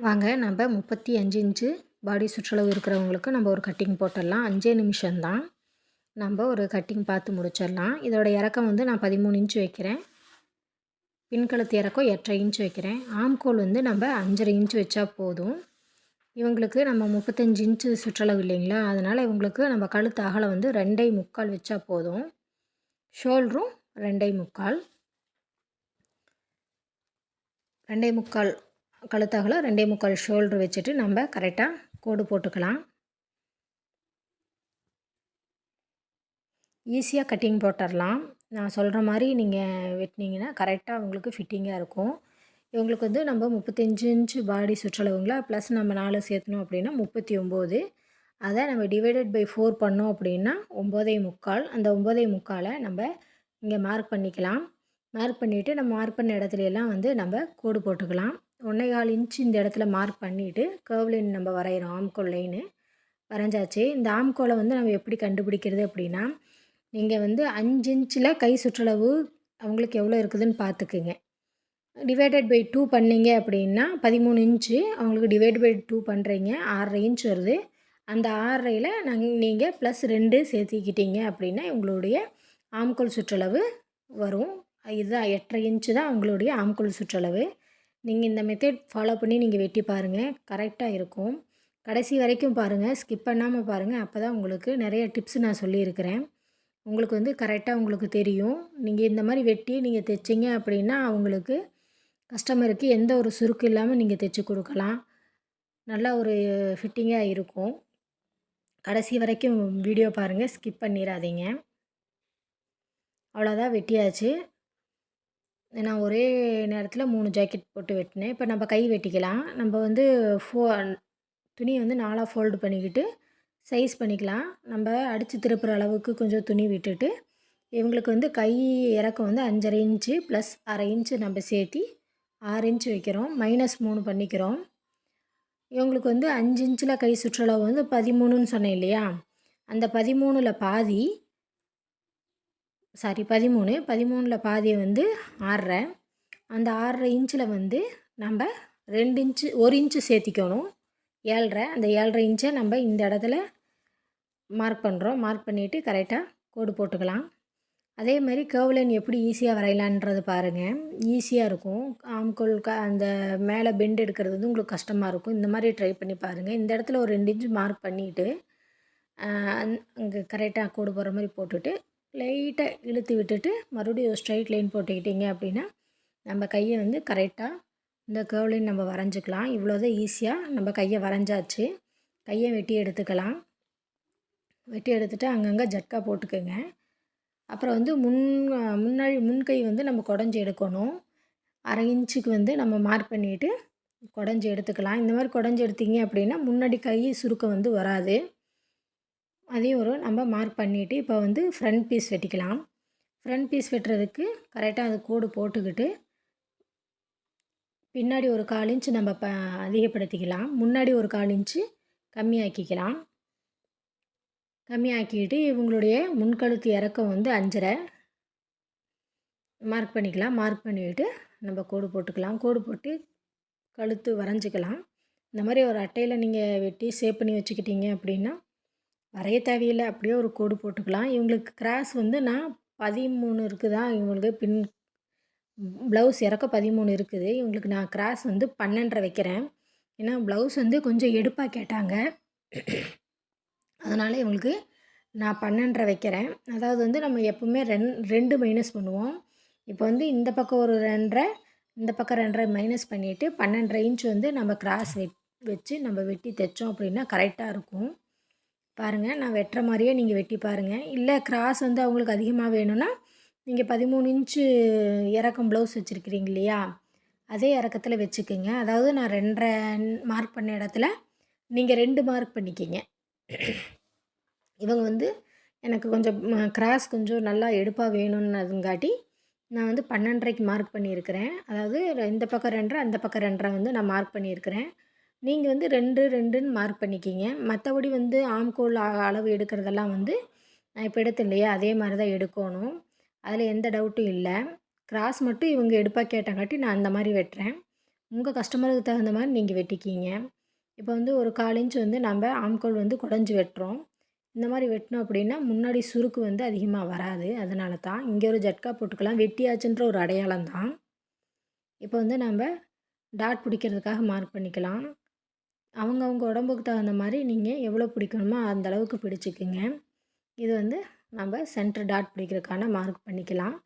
வாங்க நம்ம முப்பத்தி அஞ்சு இன்ச்சு பாடி சுற்றளவு இருக்கிறவங்களுக்கு நம்ம ஒரு கட்டிங் போட்டுடலாம். அஞ்சே நிமிஷம்தான். நம்ம ஒரு கட்டிங் பார்த்து முடிச்சிடலாம். இதோட இறக்கம் வந்து நான் பதிமூணு இன்ச்சு வைக்கிறேன். பின்கழுத்து இறக்கம் எட்டரை இன்ச்சு வைக்கிறேன். ஆம்கோல் வந்து நம்ம அஞ்சரை இன்ச்சு வச்சா போதும். இவங்களுக்கு நம்ம முப்பத்தஞ்சு இன்ச்சு சுற்றளவு இல்லைங்களா? அதனால் இவங்களுக்கு நம்ம கழுத்து அகலை வந்து ரெண்டை முக்கால் வச்சா போதும். ஷோல்டரும் ரெண்டை முக்கால். ரெண்டே முக்கால் கழுத்தகல ரெண்டே முக்கால் ஷோல்டர் வச்சுட்டு நம்ம கரெக்டாக கோடு போட்டுக்கலாம். ஈஸியாக கட்டிங் போட்டுடலாம். நான் சொல்கிற மாதிரி நீங்கள் வெட்டினீங்கன்னா கரெக்டாக உங்களுக்கு ஃபிட்டிங்காக இருக்கும். இவங்களுக்கு வந்து நம்ம முப்பத்தஞ்சு இன்ச்சு பாடி சுற்றளவுங்களா ப்ளஸ் நம்ம நாலு சேர்த்தணும் அப்படின்னா முப்பத்தி ஒம்பது அதை நம்ம டிவைடட் பை ஃபோர் பண்ணோம் அப்படின்னா ஒம்போதே முக்கால். அந்த ஒம்போதே முக்காலை நம்ம இங்கே மார்க் பண்ணிக்கலாம். மார்க் பண்ணிவிட்டு நம்ம மார்க் பண்ண இடத்துலையெல்லாம் வந்து நம்ம கோடு போட்டுக்கலாம். ஒன்றே கால் இன்ச் இந்த இடத்துல மார்க் பண்ணிவிட்டு கர்வ்லைன் நம்ம வரைகிறோம் ஆம்கோல் லைனு வரைஞ்சாச்சு. இந்த ஆம்கோலை வந்து நம்ம எப்படி கண்டுபிடிக்கிறது அப்படின்னா நீங்கள் வந்து அஞ்சு இன்ச்சில் கை சுற்றளவு அவங்களுக்கு எவ்வளோ இருக்குதுன்னு பார்த்துக்குங்க. டிவைடட் பை டூ பண்ணிங்க அப்படின்னா பதிமூணு இன்ச்சு அவங்களுக்கு டிவைட் பை டூ பண்ணுறீங்க ஆறரை இன்ச் வருது. அந்த ஆறரையில் நாங்கள் நீங்கள் ப்ளஸ் ரெண்டு சேர்த்திக்கிட்டீங்க அப்படின்னா உங்களுடைய ஆம்கோல் சுற்றளவு வரும். இதுதான் எட்டரை இன்ச்சு தான் உங்களுடைய ஆம்கோல் சுற்றளவு. நீங்கள் இந்த மெத்தட் ஃபாலோ பண்ணி நீங்கள் வெட்டி பாருங்கள் கரெக்டாக இருக்கும். கடைசி வரைக்கும் பாருங்கள் ஸ்கிப் பண்ணாமல் பாருங்கள் அப்போ தான் உங்களுக்கு நிறைய டிப்ஸ் நான் சொல்லியிருக்கிறேன். உங்களுக்கு வந்து கரெக்டாக உங்களுக்கு தெரியும். நீங்கள் இந்த மாதிரி வெட்டி நீங்கள் தைச்சிங்க அப்படின்னா அவங்களுக்கு கஸ்டமருக்கு எந்த ஒரு சுருக்கு இல்லாமல் நீங்கள் தைச்சி கொடுக்கலாம். நல்லா ஒரு ஃபிட்டிங்காக இருக்கும். கடைசி வரைக்கும் வீடியோ பாருங்கள் ஸ்கிப் பண்ணிடாதீங்க. அவ்வளோதான் வெட்டியாச்சு. நான் ஒரே நேரத்தில் மூணு ஜாக்கெட் போட்டு வெட்டினேன். இப்போ நம்ம கை வெட்டிக்கலாம். நம்ம வந்து ஃபோ துணியை வந்து நாலாக ஃபோல்டு பண்ணிக்கிட்டு சைஸ் பண்ணிக்கலாம். நம்ம அடித்து திருப்புற அளவுக்கு கொஞ்சம் துணி விட்டுட்டு இவங்களுக்கு வந்து கை இறக்கம் வந்து அஞ்சரை இன்ச்சு ப்ளஸ் அரை இன்ச்சு நம்ம சேர்த்தி ஆறு இன்ச்சு வைக்கிறோம். மைனஸ் மூணு பண்ணிக்கிறோம். இவங்களுக்கு வந்து அஞ்சு இன்ச்சில் கை சுற்றளவு வந்து பதிமூணுன்னு சொன்னேன் இல்லையா? அந்த பதிமூணில் பாதி சாரி பதிமூணு. பதிமூணில் பாதியை வந்து ஆறரை அந்த ஆறரை இன்ச்சில் வந்து நம்ம ரெண்டு இன்ச்சு ஒரு இன்ச்சு சேர்த்திக்கணும். ஏழரை அந்த ஏழரை இன்ச்சை நம்ம இந்த இடத்துல மார்க் பண்ணுறோம் மார்க் பண்ணிவிட்டு கரெக்டாக கோடு போட்டுக்கலாம். அதே மாதிரி கர்வ் எப்படி ஈஸியாக வரையலான்றது பாருங்கள் ஈஸியாக இருக்கும். ஆம்கோல் க அந்த மேலே பெண்ட் எடுக்கிறது வந்து உங்களுக்கு கஷ்டமாக இருக்கும். இந்த மாதிரி ட்ரை பண்ணி பாருங்கள் இந்த இடத்துல ஒரு ரெண்டு இன்ச்சு மார்க் பண்ணிவிட்டு அங்கே கரெக்டாக கோடு போடுற மாதிரி போட்டுட்டு லைட்டாக இழுத்து விட்டுட்டு மறுபடியும் ஒரு ஸ்ட்ரைட் லைன் போட்டுக்கிட்டிங்க அப்படின்னா நம்ம கையை வந்து கரெக்டாக இந்த கேர்வ் நம்ம வரைஞ்சிக்கலாம். இவ்வளோதான் ஈஸியாக நம்ம கையை வரைஞ்சாச்சு. கையை வெட்டி எடுத்துக்கலாம். வெட்டி எடுத்துகிட்டு அங்கங்கே ஜட்கா போட்டுக்கோங்க. அப்புறம் வந்து முன் முன்னாடி முன்கை வந்து நம்ம குடஞ்சி எடுக்கணும். அரை இன்ச்சுக்கு வந்து நம்ம மார்க் பண்ணிவிட்டு குடஞ்சி எடுத்துக்கலாம். இந்த மாதிரி குடஞ்சி எடுத்தீங்க அப்படின்னா முன்னாடி கை சுருக்கம் வந்து வராது. அதையும் ஒரு நம்ம மார்க் பண்ணிவிட்டு இப்போ வந்து ஃப்ரண்ட் பீஸ் வெட்டிக்கலாம். ஃப்ரண்ட் பீஸ் வெட்டுறதுக்கு கரெக்டாக அது கோடு போட்டுக்கிட்டு பின்னாடி ஒரு கால் இன்ச்சு நம்ம ப அதிகப்படுத்திக்கலாம். முன்னாடி ஒரு கால் இன்ச்சு கம்மியாக்கிக்கலாம். கம்மியாக்கிட்டு இவங்களுடைய முன்கழுத்து இறக்கம் வந்து அஞ்சரை. மார்க் பண்ணிக்கலாம். மார்க் பண்ணிவிட்டு நம்ம கோடு போட்டுக்கலாம். கோடு போட்டு கழுத்து வரைஞ்சிக்கலாம். இந்த மாதிரி ஒரு அட்டையில் நீங்கள் வெட்டி சேவ் பண்ணி வச்சுக்கிட்டீங்க அப்படின்னா வரைய தேவையில்லை. அப்படியே ஒரு கோடு போட்டுக்கலாம். இவங்களுக்கு கிராஸ் வந்து நான் பதிமூணு இருக்குதா? இவங்களுக்கு பின் ப்ளவுஸ் இறக்க பதிமூணு இருக்குது. இவங்களுக்கு நான் கிராஸ் வந்து பன்னெண்டரை வைக்கிறேன். ஏன்னா ப்ளவுஸ் வந்து கொஞ்சம் எடுப்பாக கேட்டாங்க. அதனால் இவங்களுக்கு நான் பன்னெண்டரை வைக்கிறேன். அதாவது வந்து நம்ம எப்போவுமே ரெண் ரெண்டு மைனஸ் பண்ணுவோம். இப்போ வந்து இந்த பக்கம் ஒரு ரெண்டரை இந்த பக்கம் ரெண்டரை மைனஸ் பண்ணிவிட்டு பன்னெண்டரை இன்ச் வந்து நம்ம கிராஸ் வெ வச்சு நம்ம வெட்டி தைச்சோம் அப்படின்னா கரெக்டாக இருக்கும். பாருங்கள் நான் வெட்டுற மாதிரியே நீங்கள் வெட்டி பாருங்கள் இல்லை கிராஸ் வந்து அவங்களுக்கு அதிகமாக வேணும்னா நீங்கள் பதிமூணு இன்ச்சு இறக்கம் ப்ளவுஸ் வச்சுருக்கிறீங்க இல்லையா? அதே இறக்கத்தில் வச்சுக்கோங்க. அதாவது நான் ரெண்டரை மார்க் பண்ண இடத்துல நீங்கள் ரெண்டு மார்க் பண்ணிக்கிங்க. இவங்க வந்து எனக்கு கொஞ்சம் கிராஸ் கொஞ்சம் நல்லா எடுப்பாக வேணும்னதுங்காட்டி நான் வந்து பன்னெண்டரைக்கு மார்க் பண்ணியிருக்கிறேன். அதாவது இந்த பக்கம் ரெண்டரை அந்த பக்கம் ரெண்டரை வந்து நான் மார்க் பண்ணியிருக்கிறேன். நீங்கள் வந்து ரெண்டு ரெண்டுன்னு மார்க் பண்ணிக்கிங்க. மற்றபடி வந்து ஆம்கோல் அளவு எடுக்கிறதெல்லாம் வந்து நான் இப்போ எடுத்து இல்லையா அதே மாதிரி தான் எடுக்கணும். அதில் எந்த டவுட்டும் இல்லை. கிராஸ் மட்டும் இவங்க எடுப்பாக கேட்டங்காட்டி நான் அந்த மாதிரி வெட்டுறேன். உங்கள் கஸ்டமருக்கு தகுந்த மாதிரி நீங்கள் வெட்டிக்கிங்க. இப்போ வந்து ஒரு கால் இன்ச் வந்து நம்ம ஆம்கோல் வந்து குடஞ்சி வெட்டுறோம். இந்த மாதிரி வெட்டினோம் அப்படின்னா முன்னாடி சுருக்கு வந்து அதிகமாக வராது. அதனால தான் இங்கே ஒரு ஜட்கா போட்டுக்கலாம். வெட்டியாச்சுன்ற ஒரு அடையாளம் தான். இப்போ வந்து நம்ம டாட் பிடிக்கிறதுக்காக மார்க் பண்ணிக்கலாம். அவங்கவுங்க உடம்புக்கு தகுந்த மாதிரி நீங்கள் எவ்வளோ பிடிக்கணுமோ அந்தளவுக்கு பிடிச்சிக்குங்க. இது வந்து நம்ம சென்டர் டாட் பிடிக்கிறதுக்கான மார்க் பண்ணிக்கலாம்.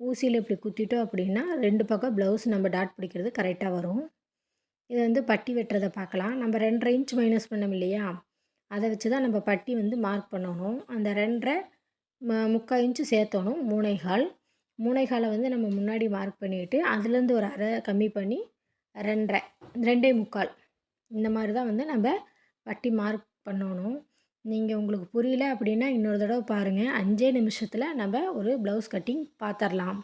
ஊசியில் இப்படி குத்திட்டோம் அப்படின்னா ரெண்டு பக்கம் ப்ளவுஸ் நம்ம டாட் பிடிக்கிறது கரெக்டாக வரும். இது வந்து பட்டி வெட்டுறதை பார்க்கலாம். நம்ம ரெண்டரை இன்ச் மைனஸ் பண்ணோம் இல்லையா? அதை வச்சு தான் நம்ம பட்டி வந்து மார்க் பண்ணணும். அந்த ரெண்டரை ம முக்கால் இன்ச்சு சேர்த்தணும் மூணைகால் மூணைகாலை வந்து நம்ம முன்னாடி மார்க் பண்ணிவிட்டு அதுலேருந்து ஒரு அரை கம்மி பண்ணி ரெண்டரை ரெண்டே முக்கால். இந்த மாதிரி தான் வந்து நம்ம வட்டி மார்க் பண்ணணும். நீங்கள் உங்களுக்கு புரியல அப்படின்னா இன்னொரு தடவை பாருங்கள் அஞ்சே நிமிஷத்தில் நம்ம ஒரு ப்ளவுஸ் கட்டிங் பார்த்துர்லாம்